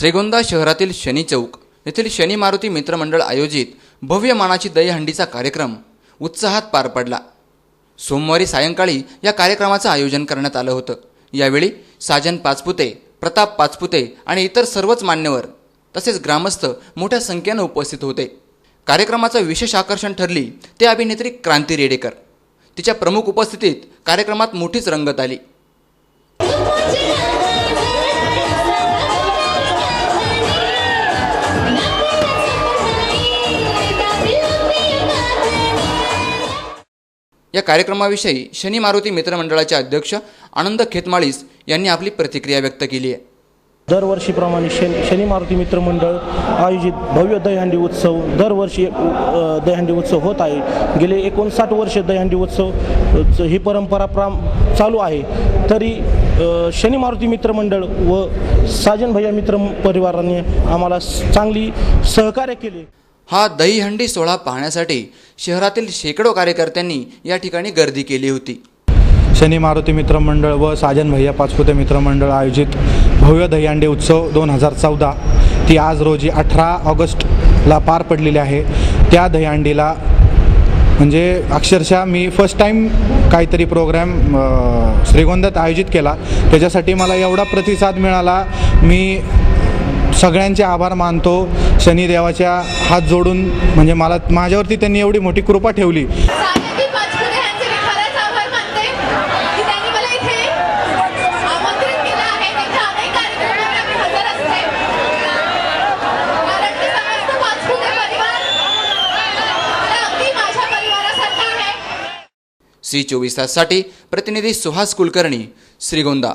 श्रीगोंदा शहरातील शनी चौक येथील शनी मारुती मित्रमंडळ आयोजित भव्य मानाची दहीहंडीचा कार्यक्रम उत्साहात पार पडला. सोमवारी सायंकाळी या कार्यक्रमाचं आयोजन करण्यात आलं होतं. यावेळी साजन पाचपुते प्रताप पाचपुते आणि इतर सर्वच मान्यवर तसेच ग्रामस्थ मोठ्या संख्येनं उपस्थित होते. कार्यक्रमाचं विशेष आकर्षण ठरली ते अभिनेत्री क्रांती रेडेकर. तिच्या प्रमुख उपस्थितीत कार्यक्रमात मोठीच रंगत आली. या कार्यक्रमाविषयी शनी मारुती मित्रमंडळाचे अध्यक्ष आनंद खेतमाळीस यांनी आपली प्रतिक्रिया व्यक्त केली आहे. दरवर्षीप्रमाणे शन शनी मारुती मित्रमंडळ आयोजित भव्य दहीहंडी उत्सव दरवर्षी दहीहंडी उत्सव होत आहे. गेले एकोणसाठ वर्ष दहीहंडी उत्सव ही परंपरा प्राम चालू आहे. तरी शनी मारुती मित्रमंडळ व साजन भैया मित्र परिवाराने आम्हाला चांगली सहकार्य केले. हा दहीहंडी सोहळा पाहण्यासाठी शहरातील शेकडो कार्यकर्त्यांनी या ठिकाणी गर्दी केली होती. शनी मारुती मित्रमंडळ व साजन भैया पाचपुते मित्रमंडळ आयोजित भव्य दहीहंडी उत्सव दोन हजार चौदा. ती आज रोजी अठरा ऑगस्टला पार पडलेली आहे. त्या दहीहंडीला म्हणजे अक्षरशः मी फर्स्ट टाईम काहीतरी प्रोग्रॅम श्रीगोंद्यात आयोजित केला. त्याच्यासाठी मला एवढा प्रतिसाद मिळाला. मी सगळ्यांचे आभार मानतो. शनिदेवाच्या हात जोडून म्हणजे मला माझ्यावरती त्यांनी एवढी मोठी कृपा ठेवली. सायंती पाचपुते यांचे मी खरंच आभार मानते. की त्यांनी मला इथे आमंत्रित केलं आहे. तिथे अनेक कार्यक्रमांना मी हजर असते. कारण की समस्त पाचपुते परिवार मला अगदी माझ्या परिवारासारखा आहे. सी चोवीस ताससाठी प्रतिनिधी सुहास कुलकर्णी श्रीगोंदा.